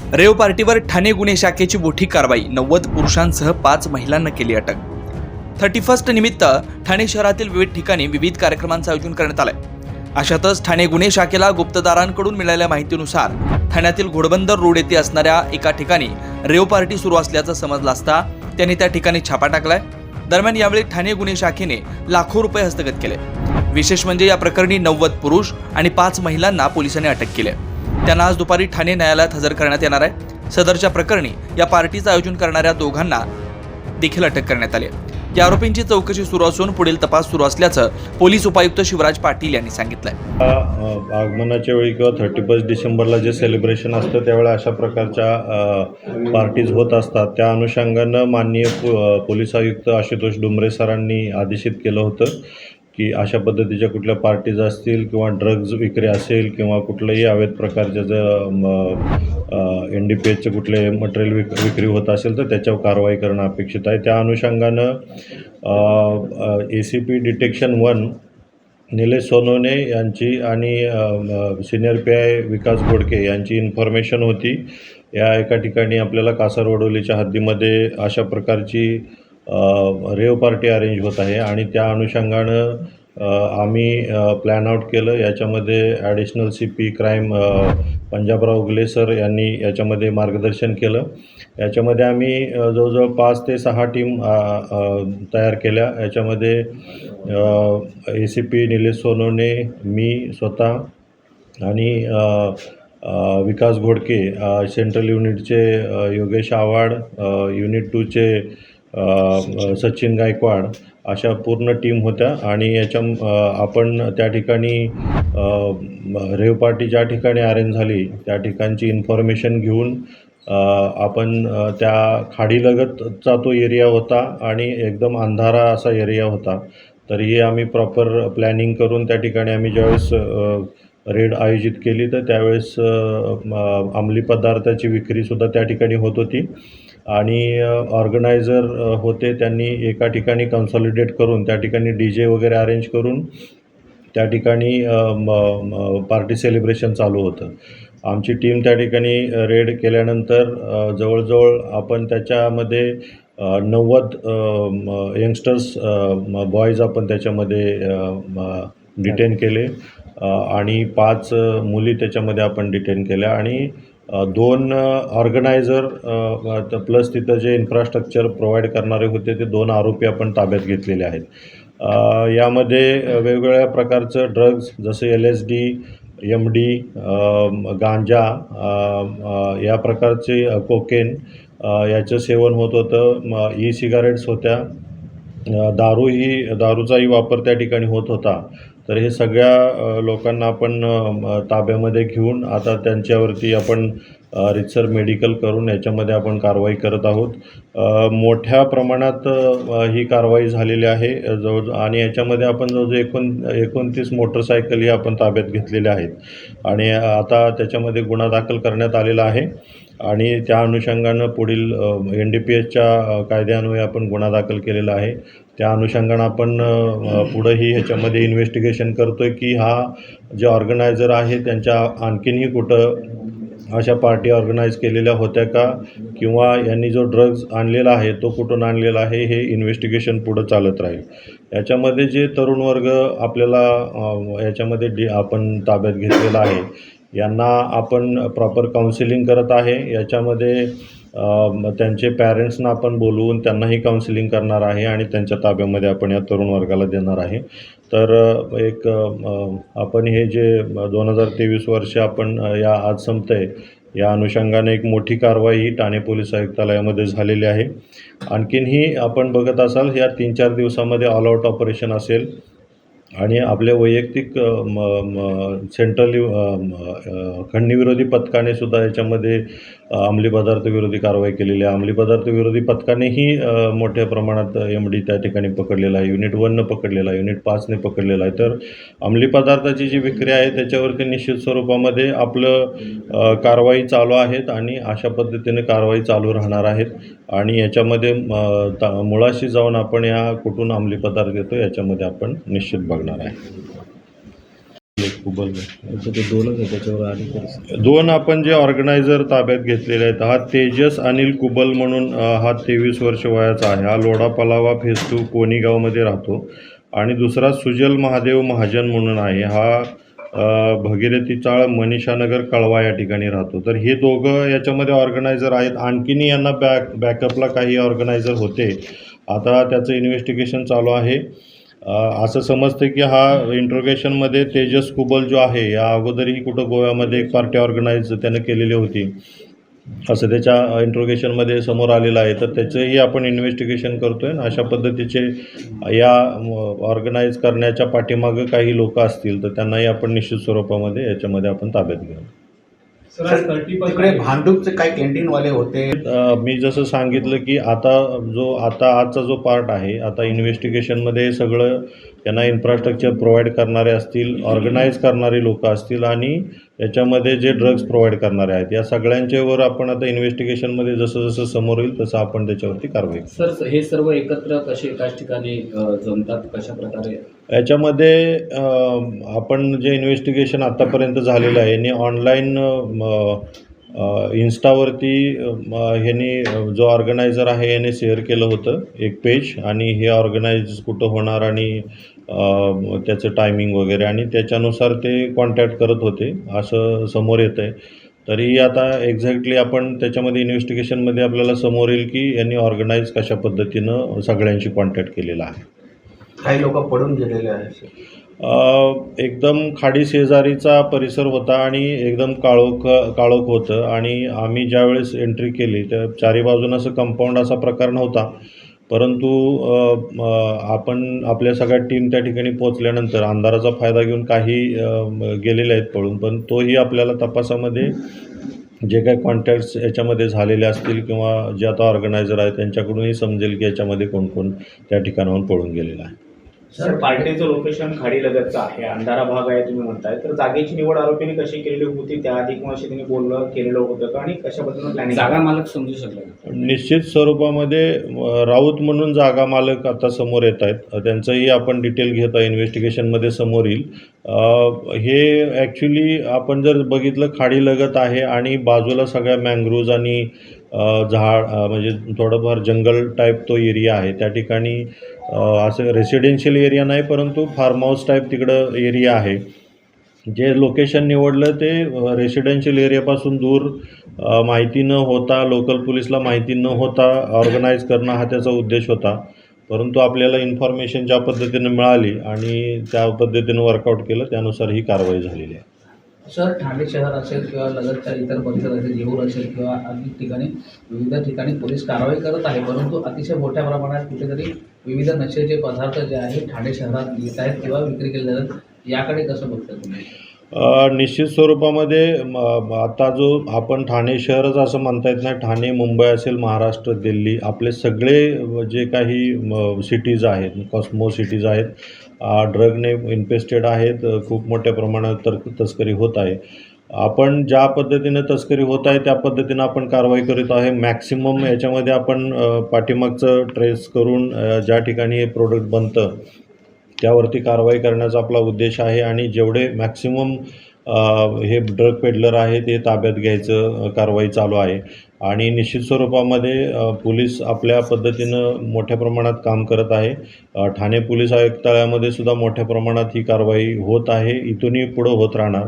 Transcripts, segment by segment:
रेव पार्टीवर ठाणे गुन्हे शाखेची मोठी कारवाई नव्वद पुरुषांसह पाच महिलांना केली अटक. थर्टी फर्स्ट निमित्त ठाणे शहरातील विविध ठिकाणी विविध कार्यक्रमांचं आयोजन करण्यात आलंय. अशातच ठाणे गुन्हे शाखेला गुप्तदारांकडून मिळालेल्या माहितीनुसार ठाण्यातील घोडबंदर रोड येथे असणाऱ्या एका ठिकाणी रेव पार्टी सुरू असल्याचं समजलं असता त्यांनी त्या ठिकाणी छापा टाकलाय. दरम्यान यावेळी ठाणे गुन्हे शाखेने लाखो रुपये हस्तगत केले. विशेष म्हणजे या प्रकरणी नव्वद पुरुष आणि पाच महिलांना पोलिसांनी अटक केली आहे. त्यांना आज दुपारी ठाणे न्यायालयात हजर करण्यात येणार आहे. सदरच्या प्रकरणी या पार्टीचं आयोजन करणाऱ्या दोघांना देखील अटक करण्यात आली या आरोपींची चौकशी सुरू असून पुढील तपास सुरू असल्याचं पोलीस उपायुक्त शिवराज पाटील यांनी सांगितलंय. आगमनाच्या वेळी किंवा थर्टी फर्स्ट डिसेंबरला जे सेलिब्रेशन असतं त्यावेळेला अशा प्रकारच्या पार्टीज होत असतात. त्या अनुषंगानं माननीय पोलीस आयुक्त आशुतोष डुमरे सरांनी आदेशित केलं होतं की अशा पद्धतीच्या कुठल्या पार्टीज असतील किंवा ड्रग्ज विक्री असेल किंवा कुठलंही अवैध प्रकारच्या जर एन डी पी एचचे कुठले मटेरियल विक विक्री होत असेल तर त्याच्यावर कारवाई करणं अपेक्षित आहे. त्या अनुषंगानं A C P detection one Nilesh Sonawane यांची आणि senior P I Vikas Godke यांची इन्फॉर्मेशन होती. या एका ठिकाणी आपल्याला कासारवडोलीच्या हद्दीमध्ये अशा प्रकारची रेव पार्टी अरेंज होत आहे आणि त्या अनुषंगानं आम्ही प्लॅन आउट केलं. याच्यामध्ये additional C P crime Panjabrao Ugale sir यांनी याच्यामध्ये मार्गदर्शन केलं. याच्यामध्ये आम्ही जवळजवळ पाच ते सहा टीम तयार केल्या. याच्यामध्ये A C P Nilesh Sonawane मी स्वतः आणि विकास घोडके सेंट्रल युनिटचे योगेश आव्हाड युनिट टूचे सचिन गायकवाड अशा पूर्ण टीम होत्या आणि याच्या आपण त्या ठिकाणी रेव पार्टी ज्या ठिकाणी अरेंज झाली त्या ठिकाणची इन्फॉर्मेशन घेऊन आपण त्या खाडीलगतचा तो एरिया होता आणि एकदम अंधारा असा एरिया होता. तरीही आम्ही प्रॉपर प्लॅनिंग करून त्या ठिकाणी आम्ही ज्यावेळेस रेड आयोजित केली तर त्यावेळेस अंमली पदार्थाची विक्रीसुद्धा त्या ठिकाणी होत होती. आणि ऑर्गनायझर होते त्यांनी एका ठिकाणी कन्सॉलिडेट करून त्या ठिकाणी डी जे वगैरे अरेंज करून त्या ठिकाणी पार्टी सेलिब्रेशन चालू होतं. आमची टीम त्या ठिकाणी रेड केल्यानंतर जवळजवळ आपण त्याच्यामध्ये नव्वद यंगस्टर्स बॉईज आपण त्याच्यामध्ये डिटेन केले. आणि पाच मुली त्याच्यामध्ये आपण डिटेन केल्या. आणि दोन ऑर्गनायझर प्लस तिथं जे इन्फ्रास्ट्रक्चर प्रोव्हाइड करणारे होते ते दोन आरोपी आपण ताब्यात घेतलेले आहेत. यामध्ये वेगवेगळ्या प्रकारचं ड्रग्ज जसे L S D M D गांजा या प्रकारचे कोकेन याचं सेवन होत होतं. ई सिगारेट्स होत्या. दारू ही दारूचाही वापर त्या ठिकाणी होत होता. तर हे सगळ्या लोकांना आपण ताब्यामध्ये घेऊन आता त्यांच्यावरती आपण रितसर मेडिकल करून याच्यामध्ये आपण कारवाई करत आहोत. मोठ्या प्रमाणात ही कारवाई झालेली आहे. जवळ आणि याच्यामध्ये आपण जवळजवळ एकोण एकोणतीस मोटरसायकल ही आपण ताब्यात घेतलेल्या आहेत. आणि आता त्याच्यामध्ये गुन्हा दाखल करण्यात आलेला आहे. आणि त्या अनुषंगानं पुढील एन डी पी एसच्या कायद्यान्वये आपण गुन्हा दाखल केलेला आहे. त्या अनुषंगानं आपण पुढंही ह्याच्यामध्ये इन्व्हेस्टिगेशन करतो आहे की हा जे ऑर्गनायझर आहे त्यांच्या आणखीनही कुठं अशा पार्टी ऑर्गनाईज केलेल्या होत्या का? किंवा यांनी जो ड्रग्ज आणलेला आहे तो कुठून आणलेला आहे हे इन्व्हेस्टिगेशन पुढं चालत राहील. याच्यामध्ये जे तरुण वर्ग आपल्याला याच्यामध्ये डी आपण ताब्यात घेतलेला आहे यांना आपण प्रॉपर काउन्सिलिंग करत आहे. याच्यामध्ये त्यांचे पॅरेंट्सना आपण बोलवून त्यांनाही काउन्सिलिंग करणार आहे आणि त्यांच्या ताब्यामध्ये आपण या तरुण वर्गाला देणार आहे. तर एक आपण हे जे दोन हजार तेवीस वर्ष आपण या आज संपतंय या अनुषंगाने एक मोठी कारवाई ही ठाणे पोलीस आयुक्तालयामध्ये झालेली आहे. आणखीनही आपण बघत असाल या तीन चार दिवसामध्ये ऑल आऊट ऑपरेशन असेल. आणि आपल्या वैयक्तिक म म सेंट्रल खंडणीविरोधी पथकाने सुद्धा याच्यामध्ये अंमली पदार्थ विरोधी कारवाई केलेली आहे. अंमली पदार्थ विरोधी पथकानेही मोठ्या प्रमाणात एम डी त्या ठिकाणी पकडलेला आहे. युनिट वननं पकडलेला आहे. युनिट पाचने पकडलेला आहे. तर अंमली पदार्थाची जी विक्री आहे त्याच्यावरती निश्चित स्वरूपामध्ये आपलं कारवाई चालू आहेत आणि अशा पद्धतीने कारवाई चालू राहणार आहेत. आणि याच्यामध्ये ता मुळाशी जाऊन आपण या कुठून अंमली पदार्थ घेतो याच्यामध्ये आपण निश्चित बघणार आहे. ते दोनच आहे त्याच्यावर दोन आपण जे ऑर्गनायझर ताब्यात घेतलेले आहेत हा तेजस अनिल कुबल म्हणून हा तेवीस वर्ष वयाचा आहे. हा लोढा पलावा फेस टू कोणीगावमध्ये राहतो. आणि दुसरा सुजल महादेव महाजन म्हणून आहे. हा भगीरथी चाळ मनीषानगर कळवा या ठिकाणी राहतो. तर हे दोघं याच्यामध्ये ऑर्गनायझर आहेत. आणखीनही यांना बॅक बॅकअपला काही ऑर्गनायझर होते. आता त्याचं इन्व्हेस्टिगेशन चालू आहे. असं समजतं की हा इंट्रोगेशनमध्ये तेजस कुबल जो आहे या अगोदरही कुठं गोव्यामध्ये एक पार्टी ऑर्गनाईज त्यानं केलेली होती असं त्याच्या इंट्रोगेशनमध्ये समोर आलेलं आहे. तर त्याचंही आपण इन्व्हेस्टिगेशन करतो आहे अशा पद्धतीचे या ऑर्गनाईज करण्याच्या पाठीमागं काही लोक असतील तर त्यांनाही आपण निश्चित स्वरूपामध्ये याच्यामध्ये आपण ताब्यात घेऊ. तिकडे भांडूपचे काही कॅन्टीनवाले होते. मी जसं सांगितलं की आता जो आता आजचा जो पार्ट आहे आता इन्व्हेस्टिगेशनमध्ये सगळं त्यांना इन्फ्रास्ट्रक्चर प्रोव्हाइड करणारे असतील ऑर्गनाईज करणारे लोक असतील आणि याच्यामध्ये जे ड्रग्ज प्रोव्हाइड करणारे आहेत या सगळ्यांच्यावर आपण आता इन्व्हेस्टिगेशनमध्ये जसं जसं समोर येईल तसं आपण त्याच्यावरती कारवाई करू. सर हे सर्व एकत्र कसे एकाच ठिकाणी जमतात? कशा प्रकारे? याच्यामध्ये आपण जे इन्व्हेस्टिगेशन आत्तापर्यंत झालेलं आहे यांनी ऑनलाईन इन्स्टावरती ह्यांनी जो ऑर्गनायझर आहे याने शेअर केलं होतं एक पेज आणि हे ऑर्गनाईज कुठं होणार आणि त्याचं टायमिंग वगैरे आणि त्याच्यानुसार ते कॉन्टॅक्ट करत होते असं समोर येतं आहे तरी आता एक्झॅक्टली आपण त्याच्यामध्ये इन्व्हेस्टिगेशनमध्ये आपल्याला समोर येईल की यांनी ऑर्गनाईज कशा पद्धतीनं सगळ्यांशी कॉन्टॅक्ट केलेला आहे. काही लोक पडून गेलेले आहेत एकदम खाडी शेजारीचा परिसर होता आणि एकदम काळोख काळोख होतं. आणि आम्ही ज्यावेळेस एंट्री केली तर चारी बाजूनं असं कंपाऊंड असा प्रकार नव्हता. परंतु आपण आपल्या सगळ्या टीम त्या ठिकाणी पोचल्यानंतर अंधाराचा फायदा घेऊन काही गेलेले आहेत पळून पण तोही आपल्याला तपासामध्ये जे काही कॉन्टॅक्ट्स याच्यामध्ये झालेले असतील किंवा जे आता ऑर्गनायझर आहेत त्यांच्याकडूनही समजेल की याच्यामध्ये कोण कोण त्या ठिकाणाहून पळून गेलेलं आहे. सर पार्टीचं लोकेशन खाडी लगतचं आहे. अंधारा भाग आहे तुम्ही म्हणताय. तर जागेची निवड आरोपीने कशी केलेली होती? त्याआधी किंवा अशी त्यांनी बोललं केलेलं होतं का? आणि कशा पद्धतीनं प्लॅनिंग जागा मालक समजू शकला? निश्चित स्वरूपामध्ये राऊत म्हणून जागा मालक आता समोर येत आहेत. अ, त्यांचंही आपण डिटेल घेत आहे. इन्व्हेस्टिगेशनमध्ये समोर येईल. हे ॲक्च्युली आपण जर बघितलं खाडी लगत आहे आणि बाजूला सगळ्या मँग्रोव्ज आणि झाड म्हणजे थोडंफार जंगल टाईप तो एरिया आहे. त्या ठिकाणी असं रेसिडेन्शियल एरिया नाही परंतु फार्म हाऊस टाईप तिकडं एरिया आहे. जे लोकेशन निवडलं ते रेसिडेन्शियल एरियापासून दूर माहिती न होता लोकल पोलीसला माहिती न होता ऑर्गनाईज करणं हा त्याचा उद्देश होता. परंतु आपल्याला इन्फॉर्मेशन ज्या पद्धतीनं मिळाली आणि त्या पद्धतीनं वर्कआउट केलं त्यानुसार ही कारवाई झालेली आहे. सर ठाणे शहर असेल किंवा लगतच्या इतर परिसर असेल येऊर असेल किंवा अनेक ठिकाणी विविध ठिकाणी पोलीस कारवाई करत आहे. परंतु अतिशय मोठ्या प्रमाणात कुठेतरी विविध नशेचे पदार्थ जे आहेत ठाणे शहरात येत आहेत किंवा विक्री केले जातात याकडे कसं बघता तुम्ही? निश्चित स्वरूपामध्ये म, आता जो आपण ठाणे शहरच असं म्हणता येत नाही. ठाणे मुंबई असेल महाराष्ट्र दिल्ली आपले सगळे जे काही सिटीज आहेत कॉस्मो सिटीज आहेत ड्रगने इन्फेस्टेड आहेत खूप मोठ्या प्रमाणात तर तस्करी होत आहे. आपण ज्या पद्धतीनं तस्करी होत आहे त्या पद्धतीनं आपण कारवाई करीत आहे. मॅक्सिमम याच्यामध्ये आपण पाठीमागचं ट्रेस करून ज्या ठिकाणी हे प्रोडक्ट बनतं त्यावरती कारवाई करण्याचा आपला उद्देश आहे. आणि जेवढे मॅक्सिमम हे ड्रग पेडलर आहे ते ताब्यात घ्यायचं कारवाई चालू आहे. आणि निश्चित स्वरूपामध्ये पोलीस आपल्या पद्धतीनं मोठ्या प्रमाणात काम करत आहे. ठाणे पोलीस आयुक्तालयामध्ये सुद्धा मोठ्या प्रमाणात ही कारवाई होत आहे. इथूनही पुढं होत राहणार.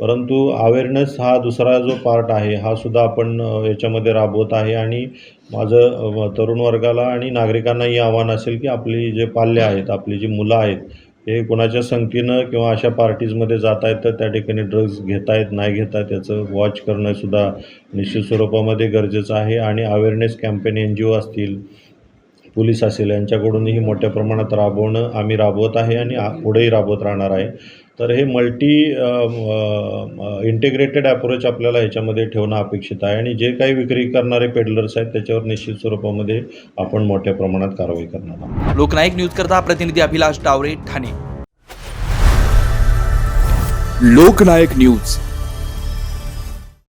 परंतु अवेअरनेस हा दुसरा जो पार्ट आहे हा सुद्धा आपण याच्यामध्ये राबवत आहे. आणि माझं तरुण वर्गाला आणि नागरिकांनाही आव्हान असेल की आपली जे पाल्य आहेत आपली जी मुलं आहेत हे कोणाच्या संगतीनं किंवा अशा पार्टीजमध्ये जात आहेत तर त्या ठिकाणी ड्रग्ज घेत आहेत नाही घेत आहेत त्याचं वॉच करणंसुद्धा निश्चित स्वरूपामध्ये गरजेचं आहे. आणि awareness campaign N G O असतील पोलीस असेल यांच्याकडूनही मोठ्या प्रमाणात राबवणं आम्ही राबवत आहे आणि पुढेही राबवत राहणार आहे. तर हे मल्टी इंटिग्रेटेड अप्रोच आपल्याला ह्याच्यामध्ये ठेवणं अपेक्षित आहे आणि जे काही विक्री करणारे पेडलर्स आहेत त्याच्यावर निश्चित स्वरूपामध्ये आपण मोठ्या प्रमाणात कारवाई करणार आहोत. लोकनायक न्यूज करता प्रतिनिधी अभिलाष डावरे ठाणे. लोकनायक न्यूज.